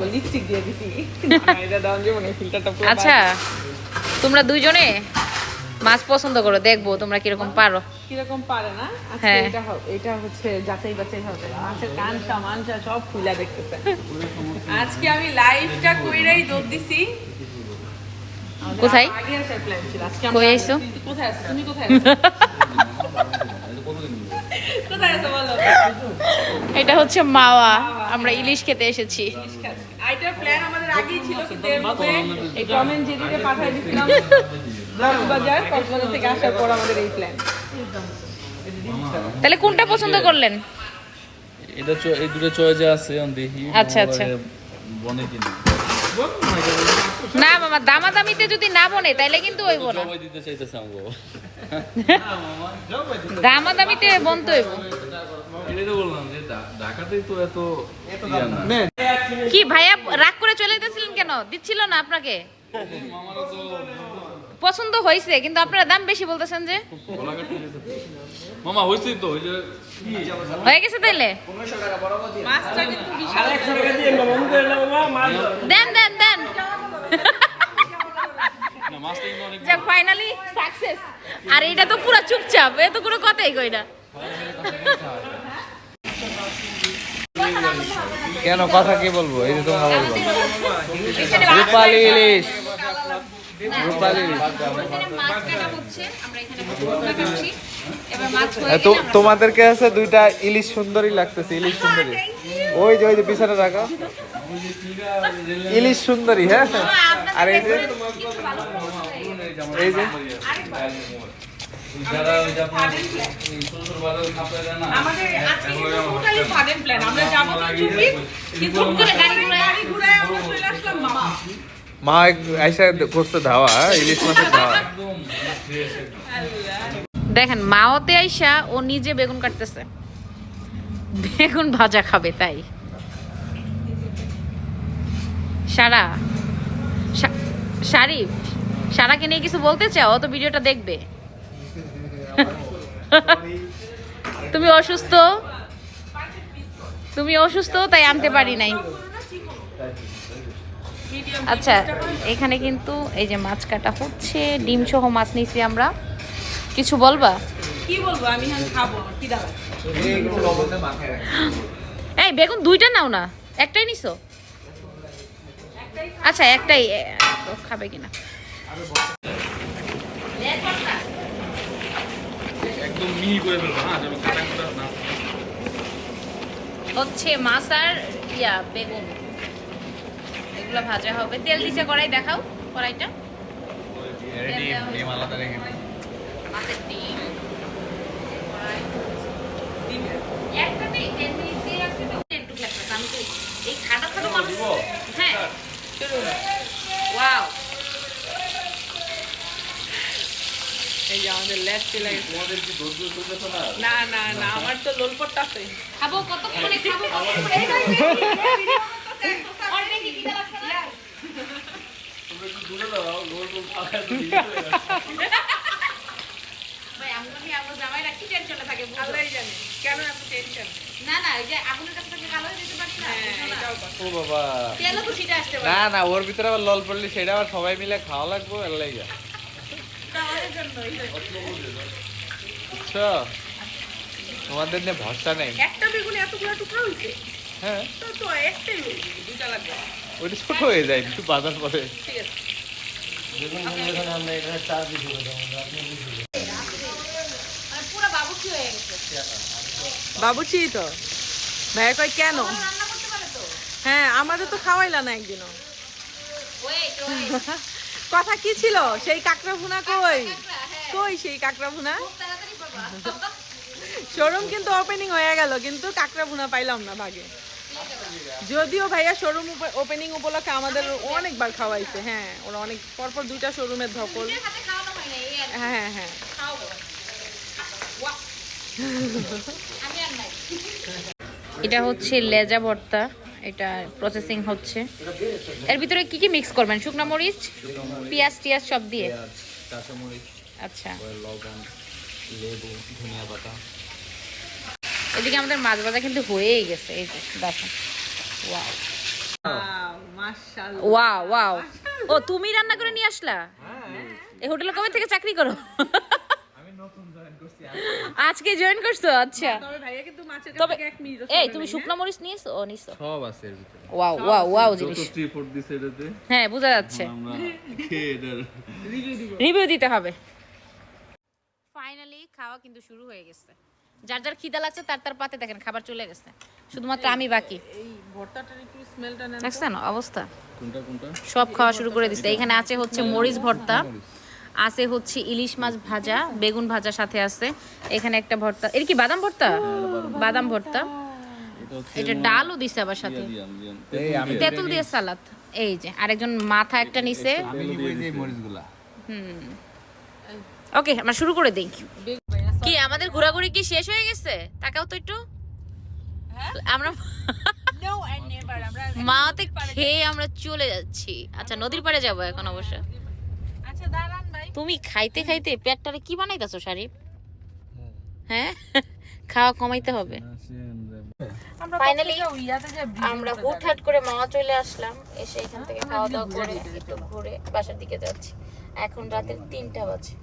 করব লিপস্টিক দিয়ে দিছি। আচ্ছা তোমরা দুইজনে মাছ পছন্দ করো দেখব তোমরা কীরকম পারো। কীরকম পারে না? হ্যাঁ। এটা এটা হচ্ছে যাচাই বাছাই হবে। মাছের কানটা মানটা সব খুলা দেখতেছে। আজকে আমি লাইভটা কইরাই দৌড় দিছি। কোথায়? কই আইছো? কোথায় আছো? তুমি কোথায় আছো? এটা হচ্ছে মাওয়া আমরা ইলিশ খেতে এসেছি। আইটার প্ল্যান আমাদের আগেই ছিল কিন্তু এর মধ্যে এই জেরিকে পাঠিয়ে দিছিলাম কক্সবাজার কক্সবাজার থেকে আসার পর আমাদের এই প্ল্যান তাহলে কোনটা পছন্দ করলেন? এটা এই দুটো চয়েজে আছে আমি দেখি আচ্ছা, আচ্ছা। বনে কিনা। না মামা দামাদামিতে যদি না বনে তাইলে কিন্তু হইব না। জবাই দিতে চাইতেছে আমগো দামাদামিতে বনতে হইব। কি ভাইয়া রাগ করে চলে যেতেছিলেন কেন? দিচ্ছিল না আপনাকে? পছন্দ হয়েছে কিন্তু আপনারা দাম বেশি বলতেছেন যে? মামা হয়েছে তো ওই যে হয়ে গেছে তাইলে? মাছটা কিন্তু বিশাল। দেন দেন দেন। যাক ফাইনালি সাকসেস আর এটা তো পুরো চুপচাপ এ তো কোনো কথাই কই না। কেন কথা কি বলব? এই যে তোমরা বলব রূপালি ইলিশ। রূপালি তো গেলে আমরা- তোমাদের কাছে দুইটা ইলিশ সুন্দরী লাগতেছে, ইলিশ সুন্দরী। ওই যে ওই যে, পিছনে রাখা। ইলিশ সুন্দরী হ্যাঁ? আর এই যে এই যে। যারা ওই যে আপনার এই ছোট ছোট বাজার খাপড়া দেয় আমাদের আজকে টোটালি সাডেন প্ল্যান আমরা যাব চুপি কিন্তু করে গাড়ি ঘোড়ায় গাড়ি আমরা চলে আসলাম মামা। মা আইসা করছে ধাওয়া ইলিশ মাছের ধাওয়া। দেখেন মাওতে আইসা ও নিজে বেগুন কাটতেছে। বেগুন ভাজা খাবে তাই। সারা সা- শারিফ সারাকে নিয়ে কিছু বলতে চাও? ও তো ভিডিওটা দেখবে। তুমি অসুস্থ? তুমি অসুস্থ তাই আনতে পারি নাই। আচ্ছা এখানে কিন্তু এই যে মাছ কাটা হচ্ছে ডিম সহ মাছ নিয়েছি আমরা। কিছু বলবা? কি বলব? আমি খাব কি এই বেগুন দুইটা নাও না। একটাই নিছো? আচ্ছা একটাই। খাবে কিনা? একদম মিহি করে ফেলব হ্যাঁ যেন কাটা কাটা না। হচ্ছে মাছ আর ইয়া বেগুন। এগুলো ভাজা হবে। তেল দিছে কড়াই দেখাও কড়াইটা। তেল দেওয়া মাছের ডিম। কড়াই। একটাতেই তেল মিনিট দিয়ে রাখছি তো একটু লাগতেছে আমি তো এই খাটা খাটো মানুষ হ্যাঁ ওয়াও এই যে তোমাদের কি না? না না না আমার তো লোলপটটা আছে। খাব কতক্ষণে খাব? অলরেডি খিদে লাগছে না তোমরা একটু দূরে দাঁড়াও। গোল গোল ফাঁকা ভাই আমরা কি আমরা জামাইরা কি টেনশনে থাকে আল্লাহই জানে। কেন এত টেনশন না না ওই যে আগুনের কাছে থাকলে কালো যেতে না বুঝো না? এটাও কথা। ও বাবা। তেলও তো ছিটে আসতে পারে। না না ওর ভিতরে আবার লল পড়লি সেটা আবার সবাই মিলে খাওয়া লাগবে এর লাইগা জন্যই। তোমাদের নিয়ে ভরসা নেই। একটা বেগুনে এতগুলো টুকরা হইছে হ্যাঁ। তো তো একটাই দুইটা লাগবে। ওইটা ছোট হয়ে যায় একটু বাজার পরে ঠিক আছে। পুরো বাবুর্চি গেছে। বাবুচি তো? ভাইয়া কয় কেন? রান্না করতে পারে তো? হ্যাঁ আমাদের তো খাওয়াইলা না একদিনও। কথা কি ছিল? সেই কাকড়া ভুনা কই? কই সেই কাকড়া ভুনা? শোরুম কিন্তু ওপেনিং হয়ে গেল কিন্তু কাকড়া ভুনা পাইলাম না ভাগে। যদিও ভাইয়া শোরুম ওপেনিং উপলক্ষে আমাদের অনেকবার খাওয়াইছে হ্যাঁ ওরা অনেক পরপর দুইটা শোরুমের ধকল। হয়। হ্যাঁ হ্যাঁ হ্যাঁ। এটা হচ্ছে লেজা ভর্তা। এটা প্রসেসিং হচ্ছে। এর ভিতরে কি কি মিক্স করবেন? শুকনো মরিচ পেঁয়াজ টিয়াজ সব দিয়ে? আচ্ছা। লেবু ধনিয়া পাতা এদিকে আমাদের মাছ ভাজা কিন্তু হয়েই গেছে এই যে দেখো ওয়াও Wow. মাশাআল্লাহ। ওয়াও ওয়াও ও তুমি রান্না করে নিয়ে আসলা? এই হোটেলে কবে থেকে চাকরি করো? আজকে জয়েন করছ? আচ্ছা। তবে ভাইয়া কিন্তু মাছের তবে এক মিনিট এই তুমি শুকনো মরিচ নিয়েছো? ও নিছো সব আছে এর ভিতরে। ওয়াও ওয়াও ওয়াও জিনিস। থ্রি ফোর দিছে এটাতে হ্যাঁ বোঝা যাচ্ছে। আমরা খেয়ে এটার রিভিউ দিতে হবে। ফাইনালি খাওয়া কিন্তু শুরু হয়ে গেছে। যার যার খিদা লাগছে তার তার পাতে দেখেন খাবার চলে গেছে। শুধুমাত্র আমি বাকি। এই ভর্তাটার একটু স্মেলটা নেন দেখছেন অবস্থা? কোনটা কোনটা? সব খাওয়া শুরু করে দিচ্ছে এখানে আছে হচ্ছে মরিচ। ভর্তা। আছে হচ্ছে ইলিশ মাছ ভাজা বেগুন ভাজা সাথে আছে। এখানে একটা ভর্তা এর কি বাদাম ভর্তা? বাদাম ভর্তা। এটা হচ্ছে এটা ডালও দিছে আবার সাথে। তেঁতুল দিয়ে সালাদ। এই যে আরেকজন মাথা একটা নিছে। ওকে আমরা শুরু করে দিই। কি আমাদের ঘোরাঘুরি কি শেষ হয়ে গেছে? তাকাও তো একটু। আমরা মাতে খেয়ে আমরা চলে যাচ্ছি। আচ্ছা নদীর পাড়ে যাব এখন অবশ্য। তুমি খাইতে খাইতে পেটটারে কি বানাইতেছো শারিফ? হ্যাঁ। খাওয়া কমাইতে হবে। ইয়াতে আমরা হুটহাট করে মামা চলে আসলাম এসে এখান থেকে খাওয়া দাওয়া করে একটু ঘুরে বাসার দিকে যাচ্ছি। এখন রাতের তিনটা বাজে।